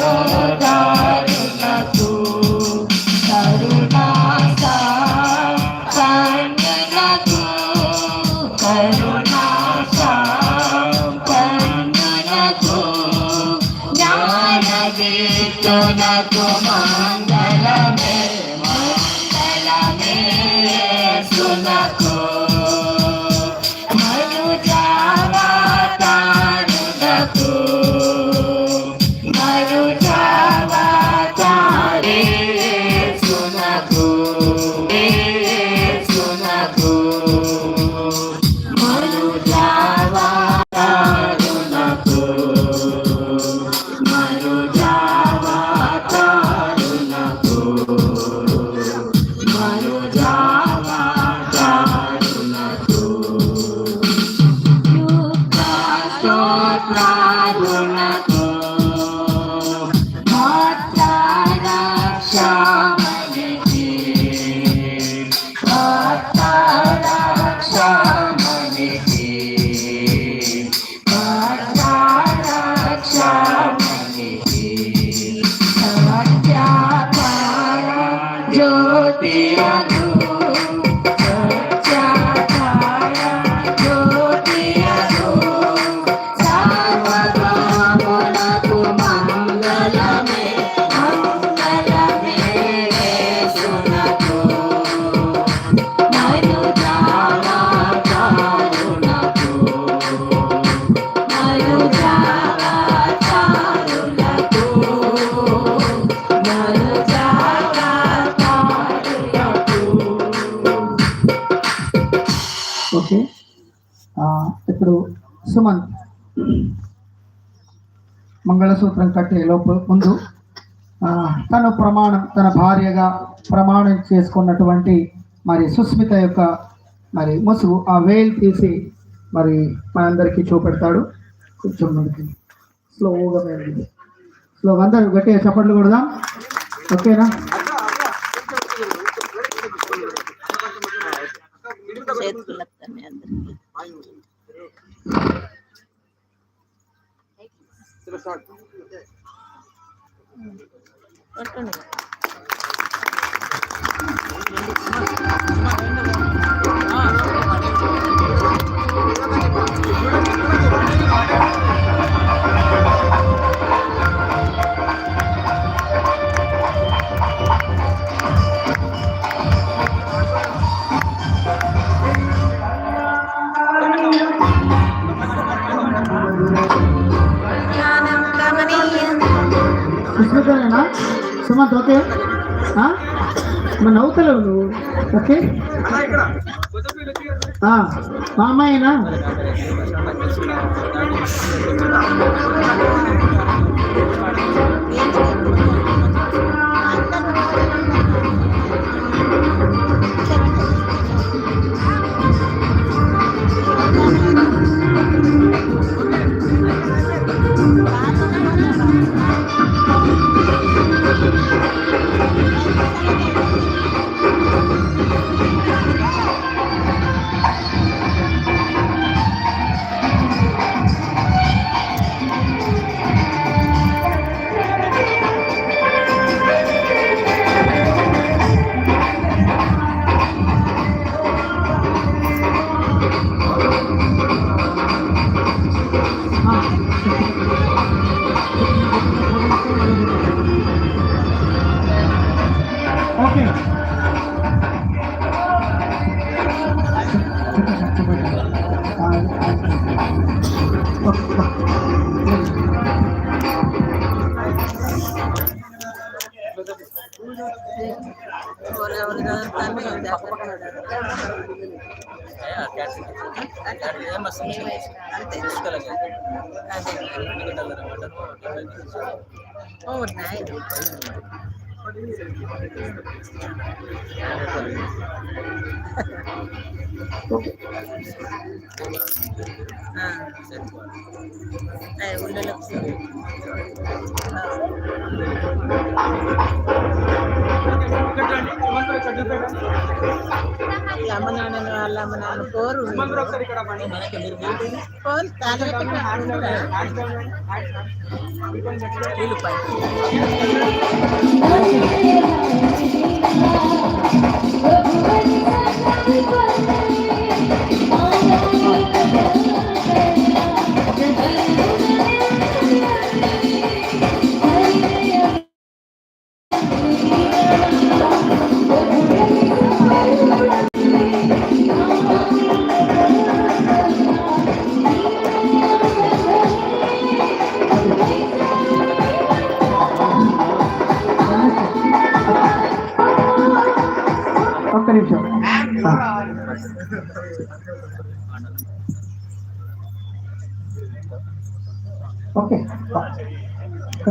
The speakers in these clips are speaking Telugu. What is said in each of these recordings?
Lord, సుమన్ మంగళసూత్రం కట్టే లోపు ముందు తను ప్రమాణం తన భార్యగా ప్రమాణం చేసుకున్నటువంటి మరి సుస్మిత యొక్క మరి ముసుగు ఆ వేల్ తీసి మరి మనందరికీ చూపెడతాడు. కొంచెం మనకి స్లోగా వెళ్ళింది స్లోగా అందరూ గట్టిగా చప్పట్లు కొడదాం. ఓకేనా? చేతులతోనే అందరికి. కొట్టండి జ్ఞానం సుస్మితనేనా సుమంత్ ఓకే ఆ? మరి నవ్వుతలేవు నువ్వు ఓకే? మా అమ్మాయినా? అంతే ఓ నైస్ ఓకే ఉల్లలకు అమ్మ నాన్న వాళ్ళ అమ్మ నాన్న పోరు పోరు తాళి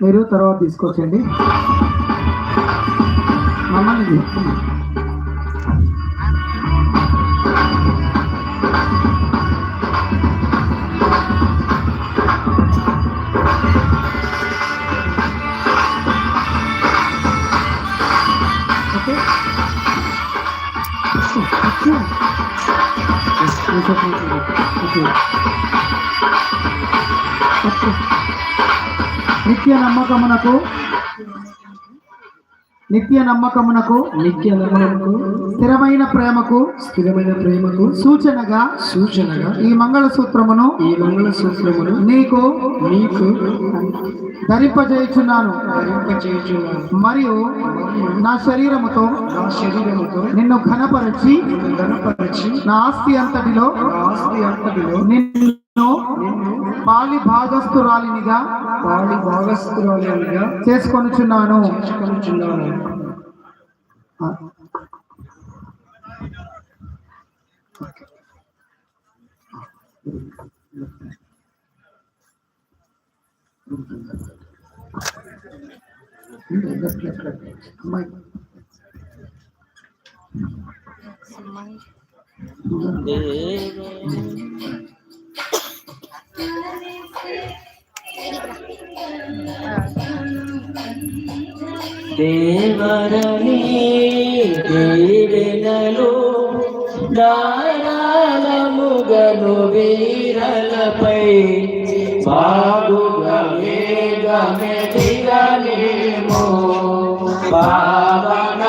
మీరు తర్వాత తీసుకొచ్చండి. మమ్మల్ని తీసుకున్నాం. ఓకే. నిత్య నమ్మకమునకు నిత్య నమ్మకమునకు నిత్య నమ్మకముకు స్థిరమైన ప్రేమకు స్థిరమైన ప్రేమకు సూచనగా సూచనగా ఈ మంగళసూత్రమును ఈ మంగళ సూత్రమును నీకు నీకు ధరింపజేయుచున్నాను. ధరింపచేయుచున్నాను మరియు నా శరీరముతో నా శరీరముతో నిన్ను ఘనపరచి ఘనపరచి నా ఆస్తి అంతటిలో ఆస్తి అంతటిలో నిన్ను పాలి భాగస్థురాలినిగా వాడి భాగస్థురాలిగా చేసుకొనుచున్నాను చేసుకొనుచున్నాను ఆ. అమ్మాయి దేవరణి దేవెనలు దారాలముగను వీరలపై బాగుగా వేగమె దిగని పావన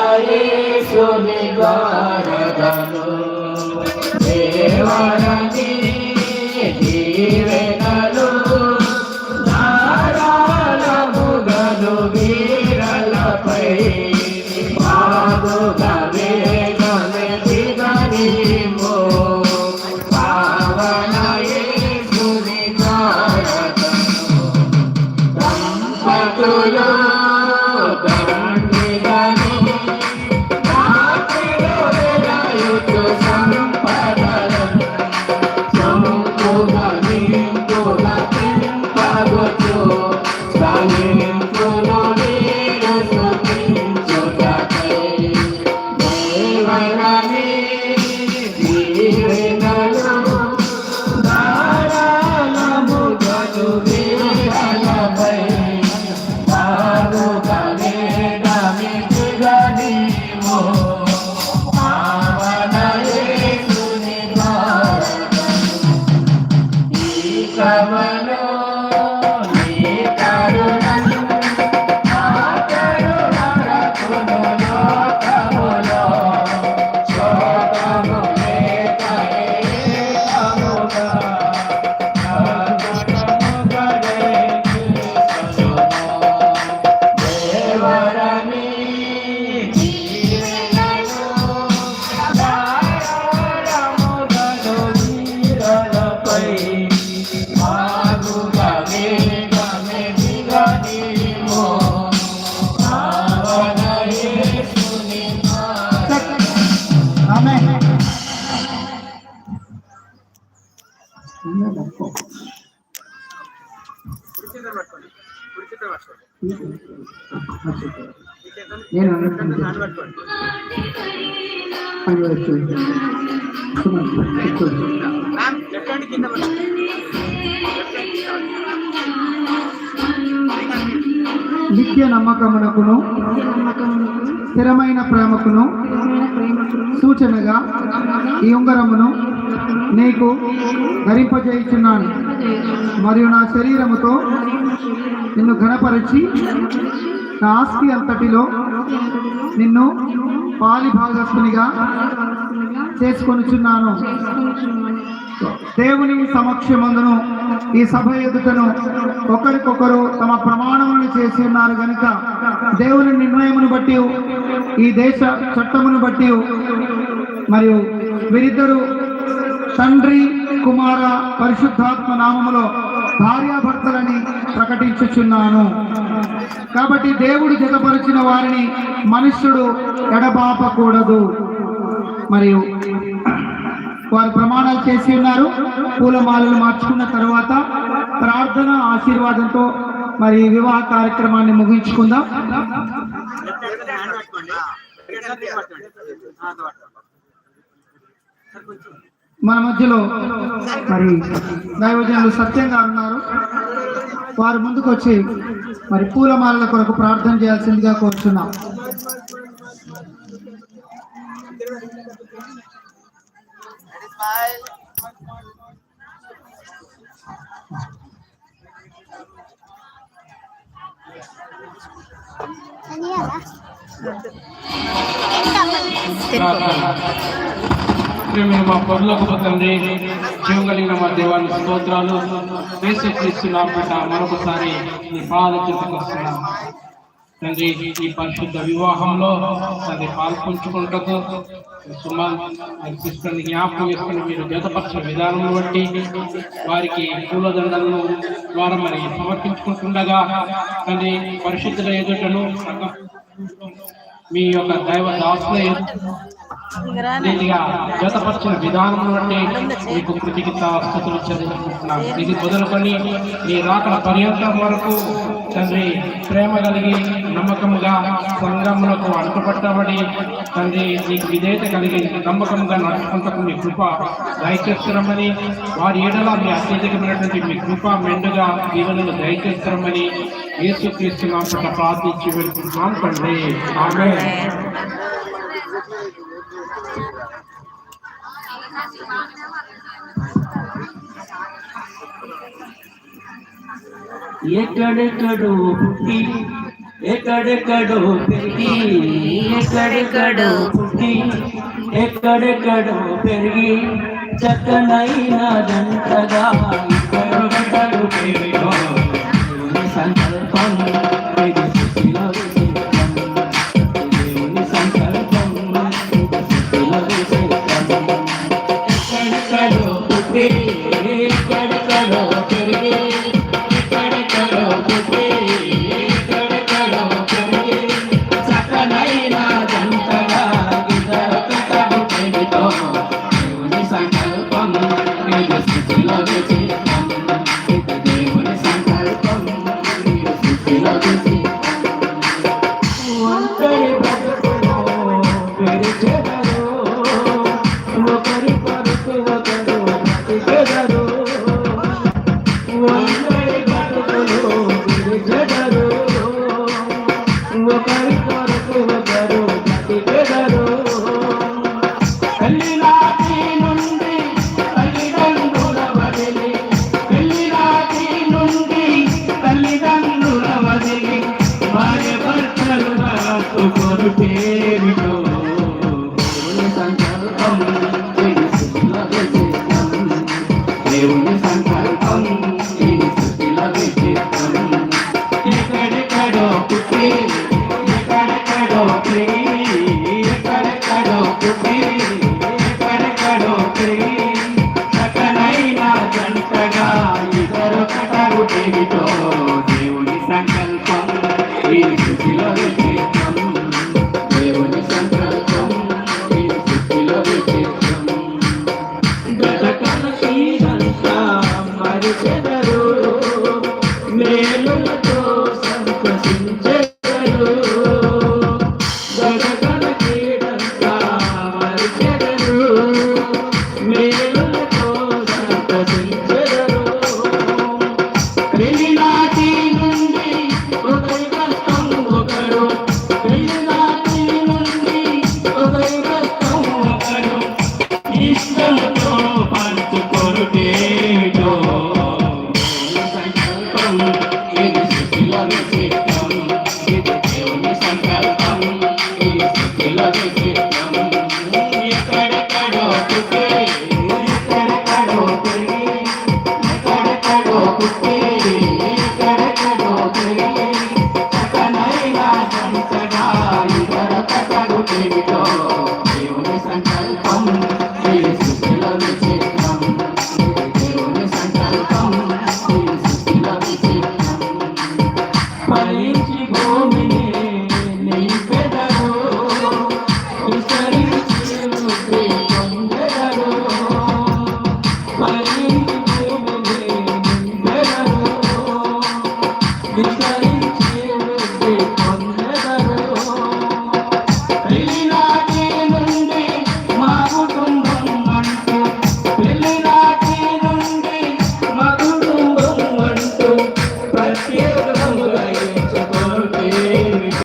గారదను ద్వారదను তুলা Oh. నిత్య నమ్మకమునకును స్థిరమైన ప్రేమకును సూచనగా ఈ ఉంగరమును నీకు ధరింపజేయుచున్నాను. మరియు నా శరీరముతో నిన్ను ఘనపరిచి నా ఆస్తి అంతటిలో నిన్ను పాలి భాగస్తునిగా చేసుకొనిచున్నాను. దేవుని సమక్షమందును ఈ సభ ఎదుటను ఒకరికొకరు తమ ప్రమాణములను చేసి ఉన్నారు గనుక దేవుని నిర్ణయమును బట్టి ఈ దేశ చట్టమును బట్టి మరియు వీరిద్దరు తండ్రి కుమార పరిశుద్ధాత్మ నామములో భార్యాభర్తలని ప్రకటించుచున్నాను. కాబట్టి దేవుడు జతపరిచిన వారిని మనుష్యుడు ఎడబాపకూడదు. మరియు వారు ప్రమాణాలు చేసి ఉన్నారు. పూలమాలలు మార్చుకున్న తర్వాత ప్రార్థన ఆశీర్వాదంతో మరి వివాహ కార్యక్రమాన్ని ముగించుకుందాం. మన మధ్యలో మరి దైవజనులు సత్యంగా ఉన్నారు. వారు ముందుకు వచ్చి మరి పూలమాలల కొరకు ప్రార్థన చేయాల్సిందిగా కోరుచున్నాం. మా పొరలోకి తండ్రి జీవగలిగిన మా దేవాన్ని స్తోత్రాలు. వేసి బిడ్డ మరొకసారి నీ పాద చేసుకొస్తున్నాం తండ్రి ఈ పరిశుద్ధ వివాహంలో తండ్రి పాల్పంచుకుంటకు సుమాన్ సిస్టర్ని జ్ఞాపకం చేసుకుని మీరు జతపరిచిన విధానం బట్టి వారికి పూలదండలను ద్వారా మరి సమర్పించుకుంటుండగా తండ్రి పరిశుద్ధుల ఎదుటను మీ యొక్క దైవ దాసుల జతపరిచిన విధానం బట్టి మీకు కృతికిత స్థుతులు చదువుకుంటున్నాం ఇది మొదలుకొని నీ రాకడ పర్యంతం వరకు తండ్రి ప్రేమ కలిగి నమ్మకముగా సంఘములకు అంటుపట్టబడి తండ్రి నీకు విధేయత కలిగి నమ్మకముగా నడుచుకుంటకు మీ కృప దయచేస్తున్నామని వారి ఏడల మీ అత్యధికమైనటువంటి మీ కృప మెండుగా దీవెనలు దయచేస్తున్నామని యేసు క్రీస్తున్నాం పట్ల ప్రార్థించి వెళ్తున్నాం తండ్రి. ఆమె ఎక్కడెక్కడో పుట్టి ఎక్కడెక్కడో పెరిగి ఎక్కడెక్కడో పుట్టి ఎక్కడెక్కడో పెరిగి చక్కనైన జంటగా ఇద్దరు గంటలు పెరిగో Oh,